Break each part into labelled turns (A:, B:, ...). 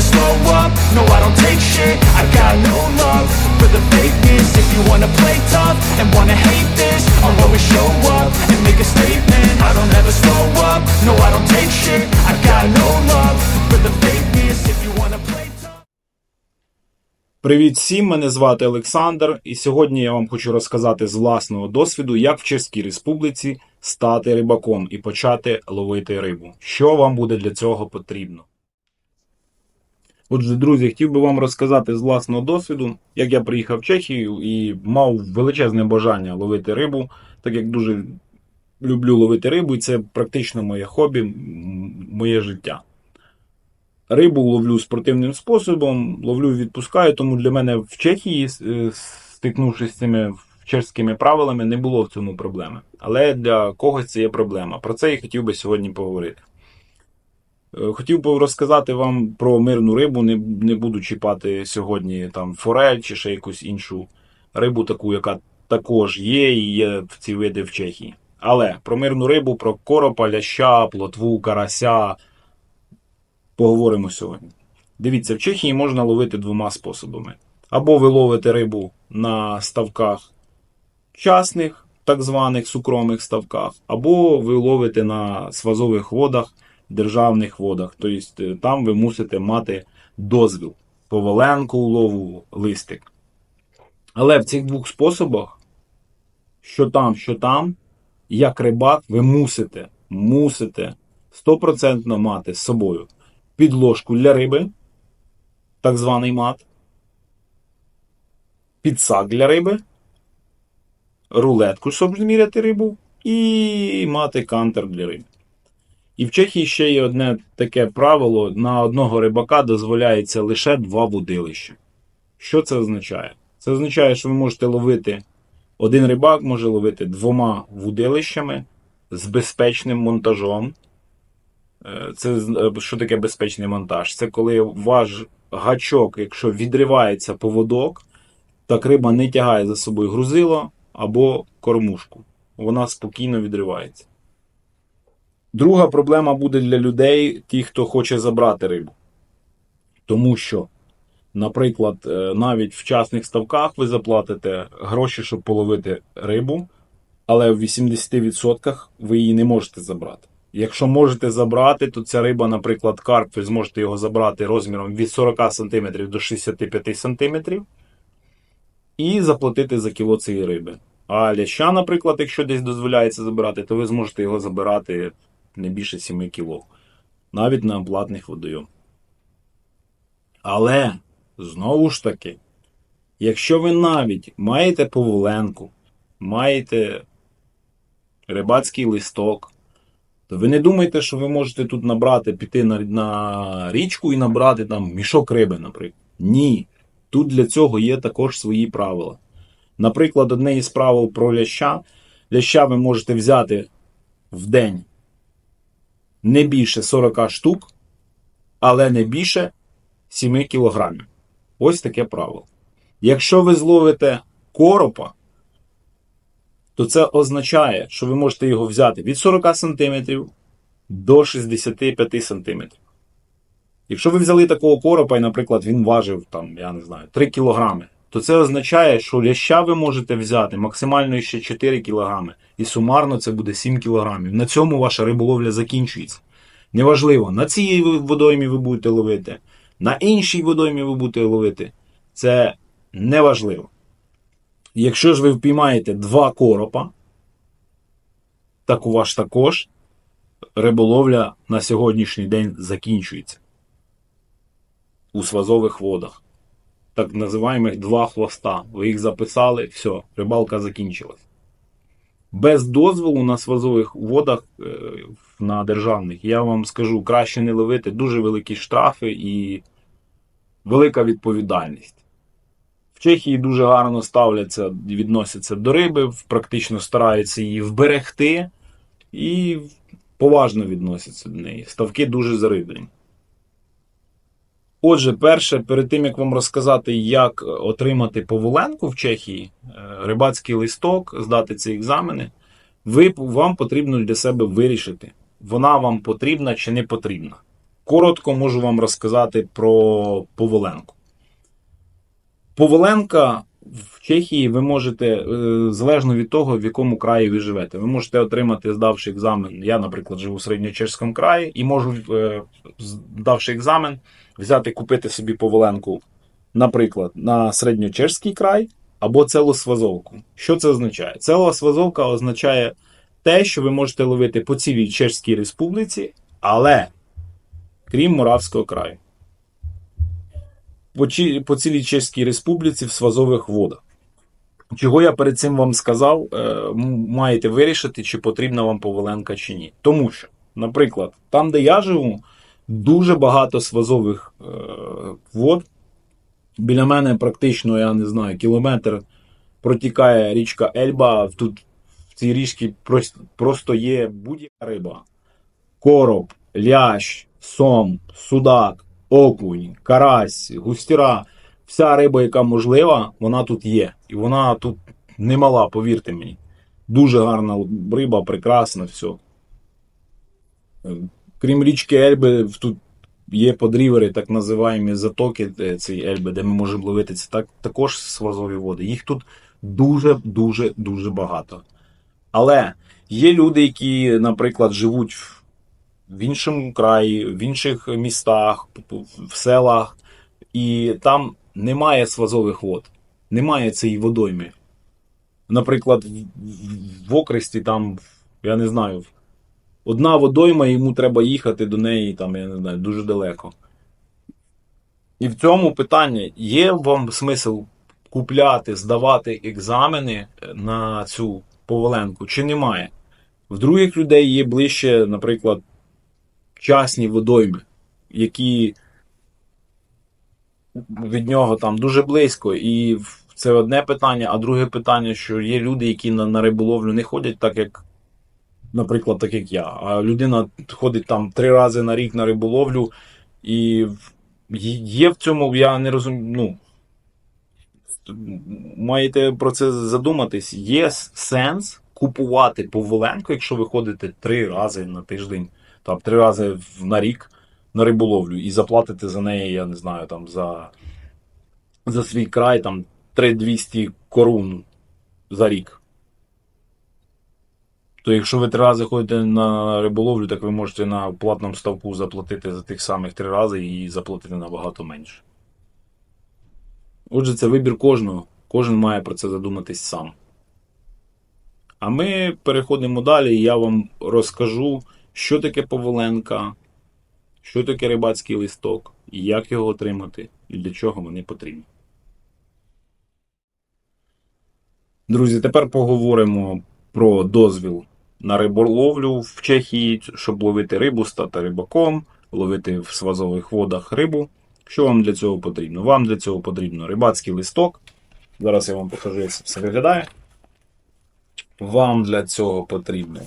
A: never slow up, no I don't take shit I got no love for the fakeness If you wanna play tough and wanna hate this I'll always show up and make a statement I don't ever slow up, no I don't take shit I got no love for the fakeness If you wanna play tough
B: Привіт всім, мене звати Олександр, і сьогодні я вам хочу розказати з власного досвіду, як в Чеській Республіці стати рибаком і почати ловити рибу. Що вам буде для цього потрібно? Отже, друзі, хотів би вам розказати з власного досвіду, як я приїхав в Чехію і мав величезне бажання ловити рибу, так як дуже люблю ловити рибу, і це практично моє хобі, моє життя. Рибу ловлю спортивним способом, ловлю відпускаю, тому для мене в Чехії, е, стикнувшись з цими чеськими правилами, не було в цьому проблеми. Але для когось це є проблема. Про це я хотів би сьогодні поговорити. Е, Хотів би розказати вам про мирну рибу, не, не буду чіпати сьогодні там форель чи ще якусь іншу рибу, таку, яка також є і є в ці види в Чехії. Але про мирну рибу, про коропа, ляща, плотву, карася поговоримо сьогодні. Дивіться, в Чехії можна ловити двома способами. Або ви ловите рибу на ставках частних, так званих сукромих ставках, або ви ловите на свазових водах, державних водах. Тобто е, там ви мусите мати дозвіл по валенку улову, листик. Але в цих двох способах, що там, що там, як рибак, ви мусите, мусите 100% мати з собою підложку для риби, так званий мат, підсак для риби, рулетку, щоб зміряти рибу, і мати кантер для риби. І в Чехії ще є одне таке правило: на одного рибака дозволяється лише два вудилища. Що це означає? Це означає, що ви можете ловити, один рибак може ловити двома вудилищами з безпечним монтажом. Е, Це е, що таке безпечний монтаж? Це коли ваш гачок, якщо відривається поводок, так риба не тягає за собою грузило або кормушку. Вона спокійно відривається. Друга проблема буде для людей, ті, хто хоче забрати рибу. Тому що, наприклад, е, навіть в частних ставках ви заплатите гроші, щоб половити рибу, але в 80% ви її не можете забрати. Якщо можете забрати, то ця риба, наприклад, карп, ви зможете його забрати розміром від 40 см до 65 см і заплатити за кіло цієї риби. А ляща, наприклад, якщо десь дозволяється забирати, то ви зможете його забирати не більше 7 кіло, навіть на платних водойом. Але, знову ж таки, якщо ви навіть маєте поволенку, маєте рибацький листок, то ви не думайте, що ви можете тут набрати, піти на, на річку і набрати там мішок риби, наприклад. Ні. Тут для цього є також свої правила. Наприклад, одне із правил про ляща. Ляща ви можете взяти в день не більше 40 штук, але не більше 7 кілограмів. Ось таке правило. Якщо ви зловите коропа, то це означає, що ви можете його взяти від 40 см до 65 см. Якщо ви взяли такого коропа, і, наприклад, він важив там, я не знаю, 3 кг, то це означає, що ляща ви можете взяти максимально ще 4 кг, і сумарно це буде 7 кг. На цьому ваша риболовля закінчується. Неважливо, на цій водоймі ви будете ловити, на іншій водоймі ви будете ловити. Це неважливо. Якщо ж ви впіймаєте два коропа, так у вас також риболовля на сьогоднішній день закінчується у свазових водах. Так називаємо два хвоста. Ви їх записали, все, рибалка закінчилась. Без дозволу на свазових водах е, на державних, я вам скажу, краще не ловити дуже великі штрафи і велика відповідальність. В Чехії дуже гарно ставляться, відносяться до риби, практично стараються її вберегти і поважно відносяться до неї. Ставки дуже зариблені. Отже, перше, перед тим як вам розказати, як отримати поволенку в Чехії, е, рибацький листок, здати ці екзамени, ви, вам потрібно для себе вирішити, вона вам потрібна чи не потрібна. коротко можу вам розказати про Поволенку. Поволенка в Чехії ви можете, е, залежно від того, в якому краї ви живете, ви можете отримати, здавши екзамен. Я, наприклад, живу в середньочеському краї і можу, е, здавши екзамен, взяти, купити собі Поволенку, наприклад, на середньочеський край або целосвазовку. Що це означає? Целосвазовка означає те, що ви можете ловити по цілій Чеській Республіці, але крім Моравського краю. По, цілій Чеській Республіці в свазових водах. Чого я перед цим вам сказав, е, маєте вирішити, чи потрібна вам поваленка чи ні. Тому що, наприклад, там, де я живу, дуже багато свазових е, вод. Біля мене практично, я не знаю, кілометр протікає річка Ельба. Тут в цій річці просто, просто є будь-яка риба. Короб, лящ, сом, судак, окунь, карась, густіра. Вся риба, яка можлива, вона тут є. І вона тут немала, повірте мені. Дуже гарна риба, прекрасна, все. Крім річки Ельби, тут є подрівери, так називаємо затоки е, цієї Ельби, де ми можемо ловити це так, також свазові води. Їх тут дуже-дуже дуже багато. Але є люди, які, наприклад, живуть в іншому краї, в інших містах, в селах, і там немає свазових вод, немає цієї водойми. Наприклад, в окресті там, я не знаю, одна водойма, йому треба їхати до неї, там, я не знаю, дуже далеко. І в цьому питання є вам смисл купляти, здавати екзамени на цю поваленку, чи немає? В других людей є ближче, наприклад, частні водойми, які від нього там дуже близько. І це одне питання, а друге питання, що є люди, які на, на риболовлю не ходять так, як, наприклад, так як я. А людина ходить там три рази на рік на риболовлю, і є в цьому, я не розумію. Ну, маєте про це задуматись. Є сенс купувати поволенку, якщо ви ходите три рази на тиждень, там три рази на рік на риболовлю і заплатите за неї, я не знаю, там за, за свій край там 3200 корун за рік. То якщо ви три рази ходите на риболовлю, так ви можете на платному ставку заплатити за тих самих три рази і заплатити набагато менше. Отже, це вибір кожного. Кожен має про це задуматись сам. А ми переходимо далі, і я вам розкажу, що таке поволенка, що таке рибацький листок, як його отримати, і для чого вони потрібні. Друзі, тепер поговоримо про дозвіл на риболовлю в Чехії, щоб ловити рибу, стати рибаком, ловити в свазових водах рибу. Що вам для цього потрібно? Вам для цього потрібно рибацький листок. Зараз я вам покажу, як це все виглядає. Вам для цього потрібно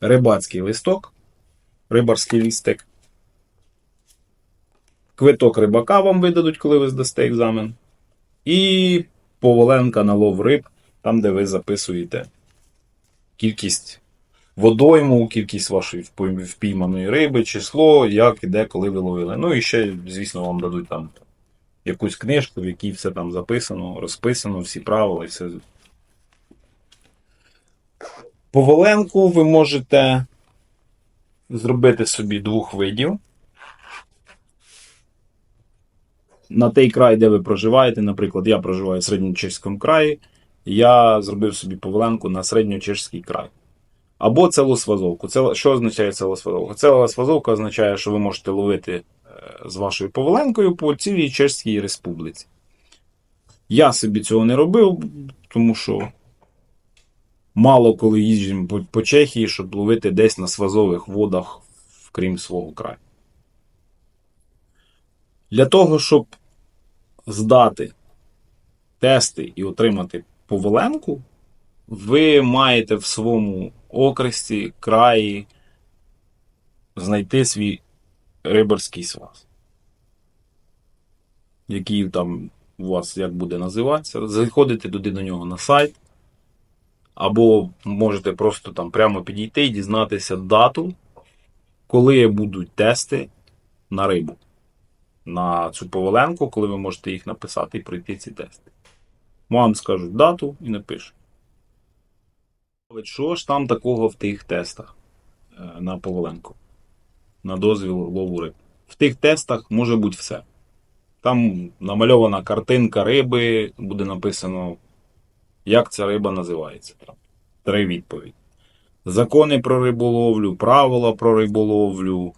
B: рибацький листок, рибарський лістик. Квиток рибака вам видадуть, коли ви здасте екзамен. І поволенка на лов риб, там, де ви записуєте кількість водойму, кількість вашої впійманої риби, число, як і де, коли ви ловили. Ну і ще, звісно, вам дадуть там якусь книжку, в якій все там записано, розписано, всі правила і все. Поволенку ви можете зробити собі двох видів. На той край, де ви проживаєте, наприклад, я проживаю в середньочеському краї, я зробив собі поволенку на середньочеський край. Або целосвазовку. Це, що означає целосвазовка? Целосвазовка означає, що ви можете ловити е, з вашою поволенкою по цілій Чеській Республіці. Я собі цього не робив, тому що мало коли їжджу по, по Чехії, щоб ловити десь на свазових водах, крім свого краю. Для того, щоб здати тести і отримати поволенку, ви маєте в своєму окресті, краї знайти свій рибарський сваз. Який там у вас як буде називатися. Заходите туди до нього на сайт. Або можете просто там прямо підійти і дізнатися дату, коли будуть тести на рибу. На цю поваленку, коли ви можете їх написати і пройти ці тести. Вам скажуть дату і напишуть. Що ж там такого в тих тестах е, на поваленку? На дозвіл лову риб. В тих тестах може бути все. Там намальована картинка риби, буде написано, як ця риба називається. Три відповіді. Закони про риболовлю, правила про риболовлю.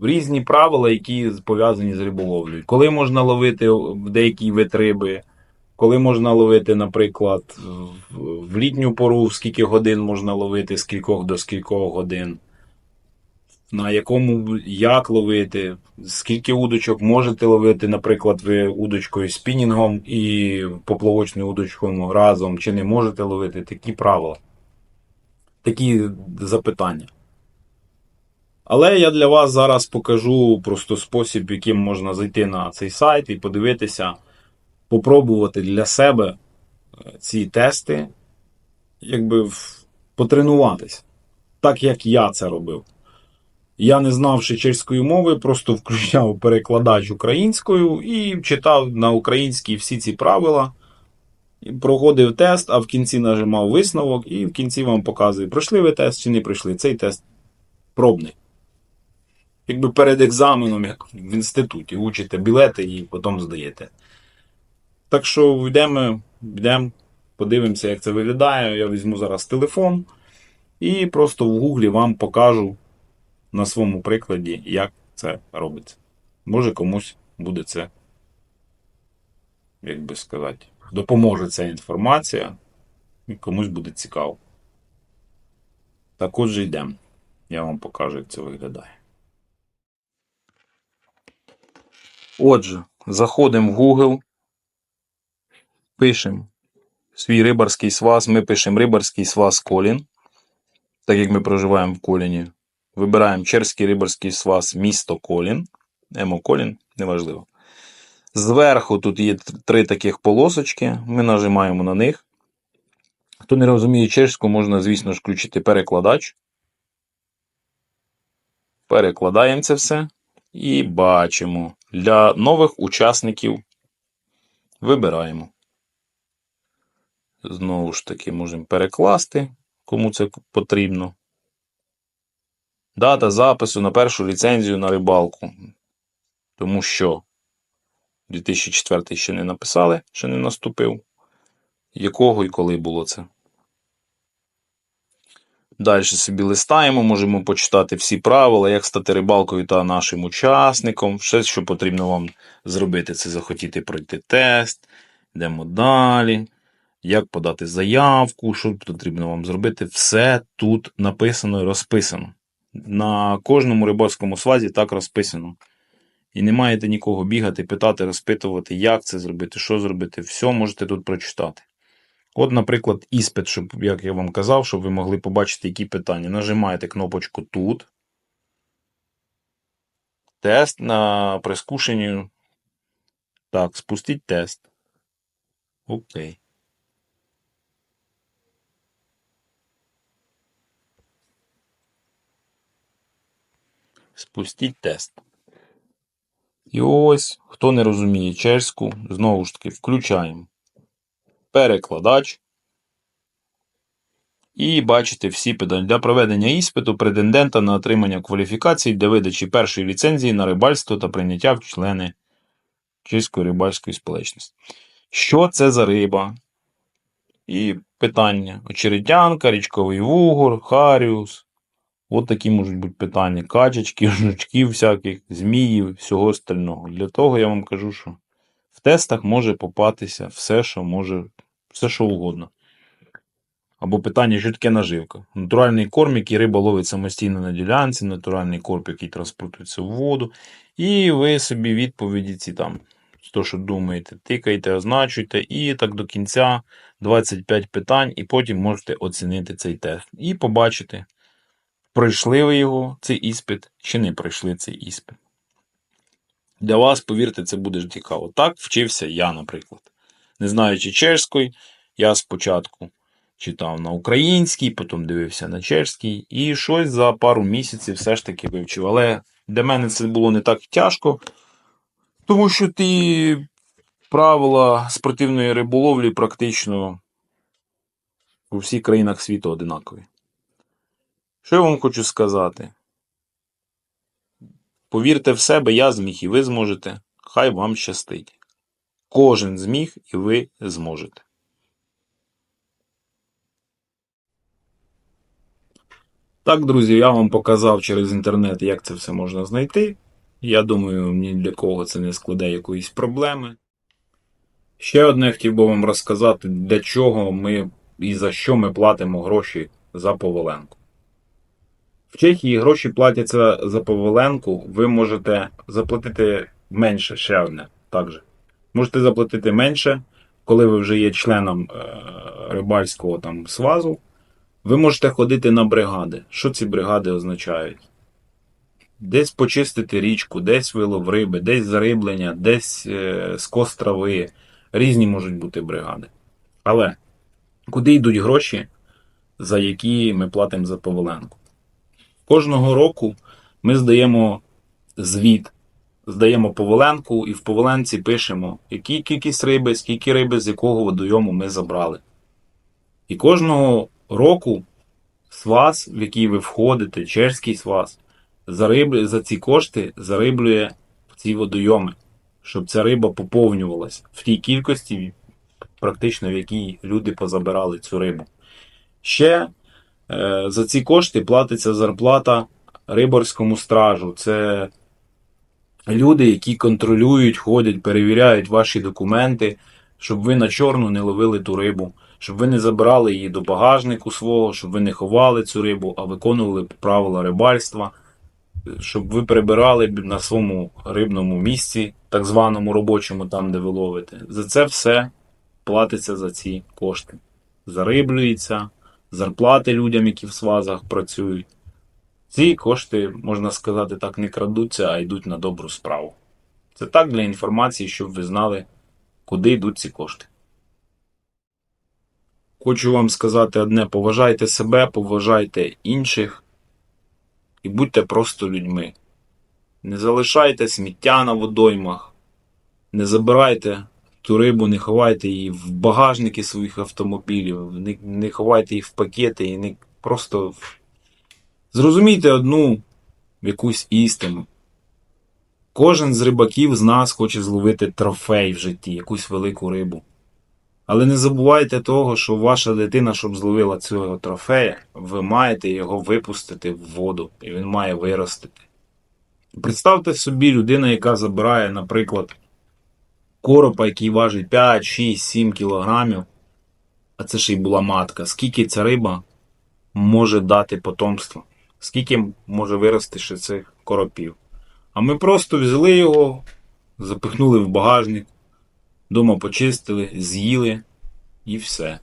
B: Різні правила, які пов'язані з риболовлею. Коли можна ловити деякий вид риби, коли можна ловити, наприклад, в- в літню пору, скільки годин можна ловити, з кількох до скількох годин, на якому як ловити, скільки удочок можете ловити, наприклад, ви удочкою спінінгом і поплавочною удочкою разом, чи не можете ловити такі правила, такі запитання. Але я для вас зараз покажу просто спосіб, яким можна зайти на цей сайт і подивитися, попробувати для себе е, ці тести, якби потренуватися, так як я це робив. Я не знавши чеської мови, просто включав перекладач українською і читав на українській всі ці правила. Проходив тест, а в кінці нажимав висновок, і в кінці вам показує, пройшли ви тест чи не пройшли. Цей тест пробний. Якби перед екзаменом, як в інституті, учите білети і потім здаєте. Так що йдемо, йдемо, подивимося, як це виглядає. Я візьму зараз телефон і просто в гуглі вам покажу на своєму прикладі, як це робиться. Може комусь буде це, як би сказати, допоможе ця інформація, і комусь буде цікаво. Так отже йдемо. Я вам покажу, як це виглядає. Отже, заходимо в Google, пишемо свій рибарський сваз, ми пишемо рибарський сваз Колін, так як ми проживаємо в Коліні. Вибираємо Черський рибарський сваз місто Колін. Емо Колін, неважливо. Зверху тут є три таких полосочки. Ми нажимаємо на них. Хто не розуміє чешську, можна, звісно ж, включити перекладач. Перекладаємо це все. І бачимо. Для нових учасників вибираємо. Знову ж таки, можемо перекласти, кому це потрібно. Дата запису на першу ліцензію на рибалку. Тому що 2004 ще не написали, ще не наступив. Якого і коли було це. Далі собі листаємо, можемо почитати всі правила, як стати рибалкою та нашим учасником. Все, що потрібно вам зробити, це захотіти пройти тест. Йдемо далі. Як подати заявку, що потрібно вам зробити. Все тут написано і розписано. На кожному рибальському свазі так розписано. І не маєте нікого бігати, питати, розпитувати, як це зробити, що зробити. Все можете тут прочитати. От, наприклад, іспит, щоб, як я вам казав, щоб ви могли побачити, які питання. Нажимаєте кнопочку тут. Тест на прискушенні. Так, спустіть тест. Окей. Спустіть тест. І ось, хто не розуміє чеську, знову ж таки, включаємо перекладач. І бачите всі питання для проведення іспиту претендента на отримання кваліфікацій для видачі першої ліцензії на рибальство та прийняття в члени Чеської рибальської сполечності. Що це за риба? І питання: очеретянка, річковий вугор, харіус. От такі можуть бути питання: качечки, жучків всяких, зміїв, всього остального. Для того я вам кажу, що в тестах може попатися все, що може, все, що угодно. Або питання, що таке наживка. Натуральний корм, який риба ловить самостійно на ділянці, натуральний корм, який транспортується в воду. І ви собі відповіді ці там, то, що думаєте, тикайте, означуйте, і так до кінця 25 питань, і потім можете оцінити цей тест. І побачити, пройшли ви його, цей іспит, чи не пройшли цей іспит. Для вас, повірте, це буде цікаво. Так вчився я, наприклад. Не знаючи чешської, я спочатку читав на українській, потім дивився на чешській, і щось за пару місяців все ж таки вивчив. Але для мене це було не так тяжко, тому що ті правила спортивної риболовлі практично у всіх країнах світу одинакові. Що я вам хочу сказати? Повірте в себе, я зміг і ви зможете. Хай вам щастить. Кожен зміг і ви зможете. Так, друзі, я вам показав через інтернет, як це все можна знайти. Я думаю, ні для кого це не складе якоїсь проблеми. Ще одне хотів би вам розказати, для чого ми і за що ми платимо гроші за поваленку. В Чехії гроші платяться за поваленку, ви можете заплатити менше ще одне. Також. Можете заплатити менше, коли ви вже є членом е, рибальського там свазу. Ви можете ходити на бригади. Що ці бригади означають? Десь почистити річку, десь вилов риби, десь зариблення, десь е, скос трави. Різні можуть бути бригади. Але куди йдуть гроші, за які ми платимо за поваленку? Кожного року ми здаємо звіт, здаємо поваленку і в поваленці пишемо, які кількість риби, скільки риби, з якого водойому ми забрали. І кожного року сваз, в який ви входите, чешський сваз, зариблює, за ці кошти зариблює ці водойоми, щоб ця риба поповнювалась в тій кількості, практично в якій люди позабирали цю рибу. Ще е, за ці кошти платиться зарплата риборському стражу. Це люди, які контролюють, ходять, перевіряють ваші документи, щоб ви на чорну не ловили ту рибу, щоб ви не забирали її до багажнику свого, щоб ви не ховали цю рибу, а виконували правила рибальства, щоб ви прибирали на своєму рибному місці, так званому робочому, там, де ви ловите. За це все платиться за ці кошти. Зариблюється, зарплати людям, які в свазах працюють. Ці кошти, можна сказати так, не крадуться, а йдуть на добру справу. Це так для інформації, щоб ви знали, куди йдуть ці кошти. Хочу вам сказати одне: поважайте себе, поважайте інших і будьте просто людьми. Не залишайте сміття на водоймах, не забирайте ту рибу, не ховайте її в багажники своїх автомобілів, не, не ховайте їх в пакети і не просто. Зрозумійте одну якусь істину. Кожен з рибаків з нас хоче зловити трофей в житті, якусь велику рибу. Але не забувайте того, що ваша дитина, щоб зловила цього трофея, ви маєте його випустити в воду, і він має виростити. Представте собі людина, яка забирає, наприклад, коропа, який важить 5, 6, 7 кілограмів, а це ще й була матка. Скільки ця риба може дати потомства? Скільки може вирости ще цих коропів? А ми просто взяли його, запихнули в багажник, дома почистили, з'їли і все.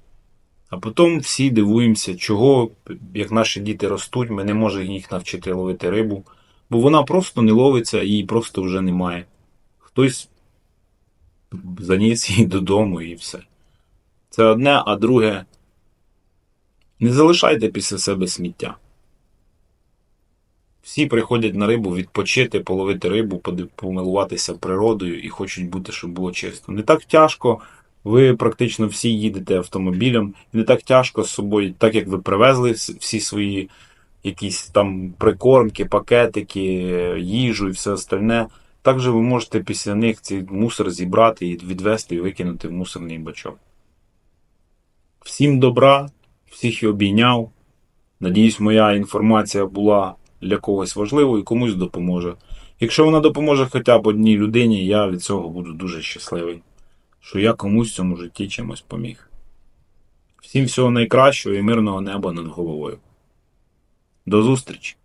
B: А потім всі дивуємося, чого, як наші діти ростуть, ми не можемо їх навчити ловити рибу, бо вона просто не ловиться, її просто вже немає. Хтось заніс її додому і все. Це одне, а друге. Не залишайте після себе сміття. Всі приходять на рибу відпочити, половити рибу, помилуватися природою і хочуть бути, щоб було чисто. Не так тяжко. Ви практично всі їдете автомобілем, не так тяжко з собою, так як ви привезли всі свої якісь там прикормки, пакетики, їжу і все остальне. Також ви можете після них цей мусор зібрати і відвести і викинути в мусорний бачок. Всім добра, всіх і обійняв. Надіюсь, моя інформація була для когось важливо і комусь допоможе. Якщо вона допоможе хоча б одній людині, я від цього буду дуже щасливий, що я комусь в цьому житті чимось поміг. Всім всього найкращого і мирного неба над головою. До зустрічі!